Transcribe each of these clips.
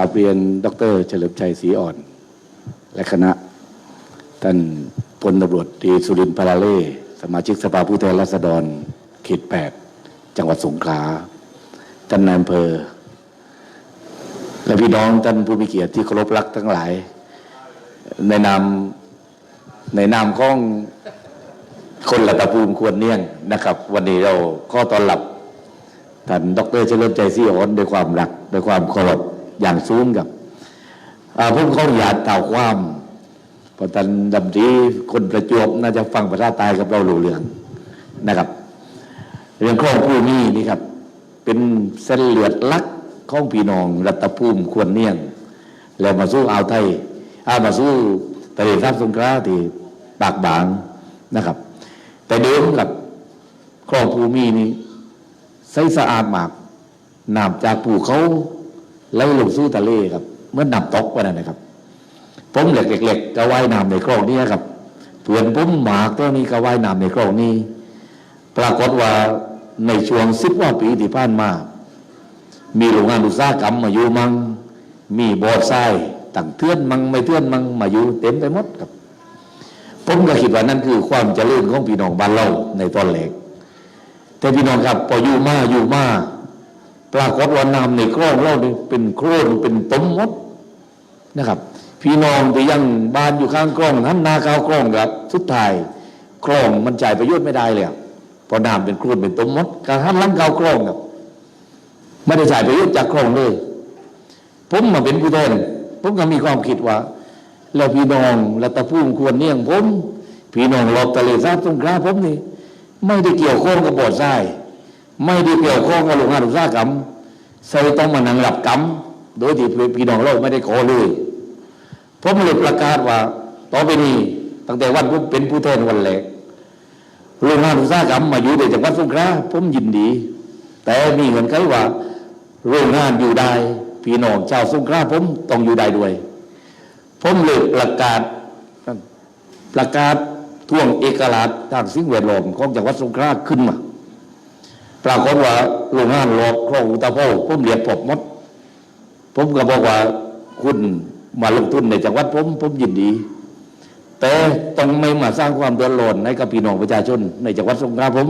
ราบเรียน ดร เฉลิมชัยศรีอ่อน และคณะ ท่านพลตำรวจตรีสุรินทร์พลาเล่สมาชิกสภาผู้แทนราษฎรเขตแปดจังหวัดสงขลาท่านนายอำเภอ และพี่น้องท่านผู้มีเกียรติที่เคารพรักทั้งหลาย ในนามในนามของคนละตะภูมิควรเนี่ยงนะครับ วันนี้เราก็ต้อนรับท่านดรเฉลิมใจซี่อ่อนด้วยความรักด้วยความเคารพ อย่างสูงกับผมขออนุญาตกล่าวความเพระท่านดำดีคนประจวบน่าจะฟังภาษาตายกับเรารู้เรื่องนะครับ เรื่องของผู้มีนี่ครับ เป็นเส้นเลือดลักของพี่น้องรัตภูมิควรเนียง แล้วมาสู้อ่าวไทยอามาสู้ทะเลสาบสงขลาที่ปากบางนะครับ แต่เดิมกับคลองภูมีนี้ใสสะอาดมากน้ำจากภูเขา ไหลลงสู่ทะเลครับเมื่อน้ำตกไปนั่นนะครับผมเหล็กๆก็ว่ายน้ำในคลองนี้ครับเพื่อนผมหมากตัวนี้ก็ว่ายน้ำในคลองนี้ ปรากฏว่าในช่วงสิบว่าปีที่ผ่านมา มีโรงงานอุตสาหกรรมมาอยู่มังมีบอทรายตั้งเทือนมังไม่เทือนมังมาอยู่เต็มไปหมดครับ ผมก็คิดว่านั่นคือความเจริญของพี่น้องบ้านเราในตอนแรกแต่พี่น้องครับพออยู่มาอยู่มา ปรากฏว่าน้ำในคลองเราเนี่ยเป็นโครนเป็นต้มมดนะครับ พี่น้องที่ยังบ้านอยู่ข้างคลองท่านนาข้าวคลองครับสุดท้ายคลองมันจ่ายประโยชน์ไม่ได้เลยเพราะน้ำเป็นโครนเป็นต้มมดการท่านล้างข้าวคลองครับ ไม่ได้จ่ายประโยชน์จากคลองเลย ผมมาเป็นผู้แทนผมก็มีความคิดว่าแล้วพี่น้องและตะพุ่มควรเนี่ยงผม พี่น้องรอบทะเลสาบสงขลาผมนี่ ไม่ได้เกี่ยวข้องกับบ่อทราย ไม่ได้เกี่ยวข้องกับโรงงานอุตสาหกรรมใส่ต้องมานั่งหลับกรรมโดยที่พี่น้องเราไม่ได้ขอเลยผมเลยประกาศว่า ต่อไปนี้ตั้งแต่วันผมเป็นผู้แทนวันแรกโรงงานอุตสาหกรรมมาอยู่ในจังหวัดสงขลาผมยินดี แต่มีเงื่อนไขว่า โรงงานอยู่ได้พี่น้องชาวสงขลาผมต้องอยู่ได้ด้วยผมเลยประกาศประกาศท่วงเอกราชทางสิ่งแวดล้อมของจังหวัดสงขลาขึ้นมา ปรากฏว่าโรงงานหลอกคลองอุตภเปาผมเรียกปบหมด ผมก็บอกว่าคุณมาลงทุนในจังหวัดผมผมยินดี แต่ต้องไม่มาสร้างความเดือดร้อนให้กับพี่น้องประชาชน ในจังหวัดสงขลาผม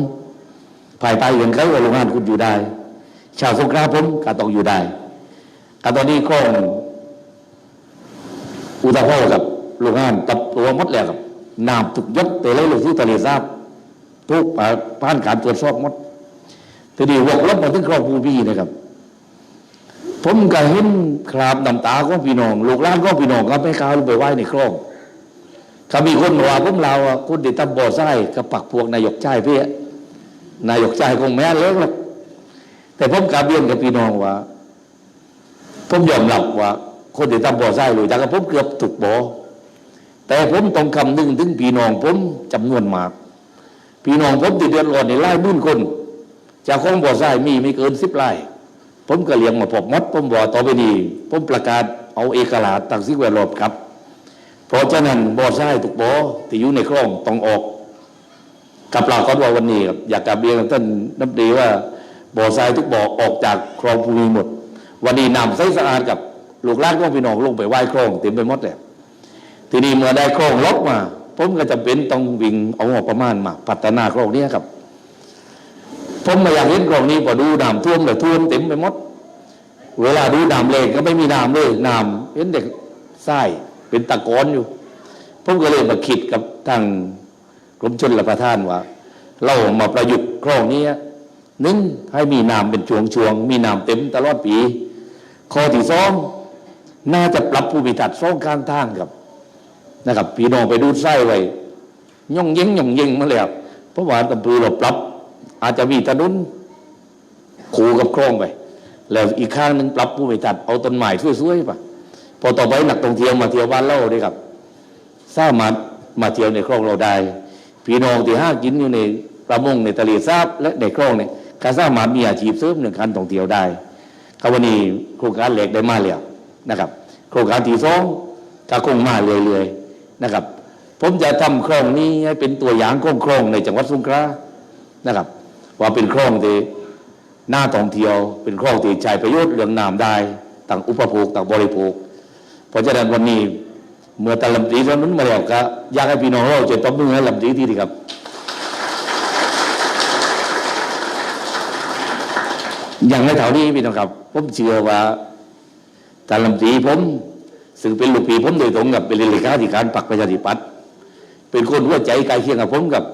ภายใต้เงื่อนไขาโรงงานคุณอยู่ได้ ชาวสงขลาผมก็ต้องอยู่ได้แต่ตอนนี้คลองอุตภเปากับโรงงานตับตัวมดแล้วครับน้ำถูกยกแต่เลยลงสู่ทะเลสาบทุกผ่านการตรวจสอบมด ทีนี้วกลบมาถึงครอบครัวพี่นะครับ ผมก็เห็นคราบน้ำตาของพี่น้องลูกหลานของพี่น้องก็ไม่กล้าลงไปไหว้ในคลองถ้ามีคนว่าผมเราอะคนที่ตำบ่อไส้กับปักพวกนายกชายพี่นายกชายคงแม่เลิกหรอกแต่ผมกลับเรียนกับพี่น้องว่า ผมยอมรับว่า คนที่ทำบ่อทรายรู้จักกับผมเกือบถูกบ่อแต่ผมต้องคำนึงถึงพี่น้องผมจำนวนมาก พี่น้องผมติดเดือดร้อนในไล่บุ่นคน จากของบ่อทรายมีไม่เกินสิบไร่ผมก็เลี้ยงมาพบมดผมบ่อต่อไปนี้ผมประกาศเอาเอกราต่างสิ่งแวดล้อมครับเพราะฉะนั้นบ่อทรายถูกบ่อที่อยู่ในคลองต้องออกกับเราก็ว่าวันนี้ครับอยากกลับเรียนท่านน้ำดีว่าบ่อทรายทุกบ่อออกจากคลองภูมิหมด วันนี้นำใสสะอาดกับลูกลานของพี่น้องลงไปไหว้คลองเต็มไปหมดเลยทีนี้เมื่อได้คลองลบมาผมก็จำเป็นต้องวิ่งเอางบประมาณมา พัฒนาคลองนี้ครับ ผมไม่อยากเห็นคลองนี้พอดูน้ำท่วมเลยท่วมเต็มไปหมด เวลาดูน้ำเลกก็ไม่มีน้ำเลยน้ำเห็นเด็กทรายเป็นตะกอนอยู่ ผมก็เลยมาคิดกับทางกรมชนรับประทานว่า เรามาประยุกต์คลองนี้หนึ่งให้มีน้ำเป็นช่วงๆมีน้ำเต็มตลอดปีข้อที่สองน่าจะปรับภูมิทัศน์สองข้างทางครับ นะครับพี่น้องไปดูไส้ไว้ย่องเย็งย่องเย็งมาแล้วเพราะว่าตำพือเราปรับ อาจจะมีถนนขู่กับคลองไป แล้วอีกข้างหนึ่งปรับภูมิทัศน์เอาต้นไม้สวยๆไปพอต่อไปหนักท่องเที่ยวมาเที่ยวบ้านเราด้วยครับสร้างมามาเที่ยวในคลองเราได้พี่น้องที่ห้ากินอยู่ในประมงในทะเลสาบและในคลองเนี่ยก็สามามีอาชีพเสริมหนึ่งการท่องเที่ยวได้ครับวันนี้โครงการเหล็กได้มาแล้วนะครับ โครงการที่สองก็คงมาเรื่อยๆนะครับ ผมจะทำคลองนี้ให้เป็นตัวอย่างของคลองในจังหวัดสงขลานะครับ ว่าเป็นคลองที่น่าท่องเที่ยว เป็นคลองที่ใช้ประโยชน์เรื่องน้ำได้ต่างอุปโภคต่างบริโภค เพราะฉะนั้นวันนี้เมื่อตาลำตรีท่านนั้นมาแล้วก็อยากให้พี่น้องเราจะตบมือให้ลำตีที่ดีครับ อย่างในแถวนี้พี่น้องครับ ผมเชื่อว่าตาลำตีผม ซึ่งเป็นลูกพี่ผมโดยตรงกับเป็นเลขาธิการพรรคประชาธิปัตย์เป็นคนหัวใจใกล้เคียงกับผมกับ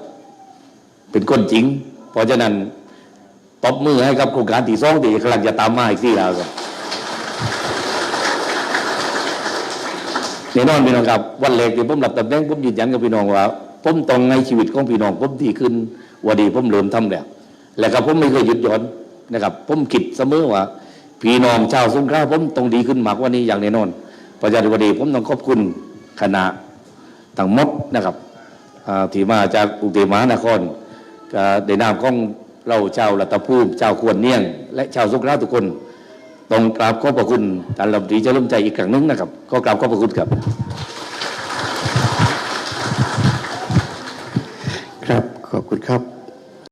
เป็นคนจริง เพราะฉะนั้นตบมือให้กับโครงการที่สองที่กำลังจะตามมาอีกที่แล้วครับแน่นอนพี่น้องครับ วันแรกที่ผมรับตำแหน่งผมยืนยันกับพี่น้องว่าผมต้องในชีวิตของพี่น้องผมดีขึ้นวันดีผมเริ่มทำแล้วแล้วก็ผมไม่เคยหยุดหย่อนนะครับ ผมคิดเสมอว่า พี่น้องชาวสงขลาผมต้องดีขึ้นมากว่านี้อย่างแน่นอนเพราะฉะนั้นวันนี้ผมต้องขอบคุณคณะทั้งหมดนะครับที่มาจากกรุงเทพมหานคร ในนามของเราชาวรัตภูมิชาวควรเนียง และชาวสุขราทุกคนต้องกราบขอบพระคุณท่านลำตรีเจะร่มใจอีกครั้งหนึงนะครับ ก็กราบขอบพระคุณครับ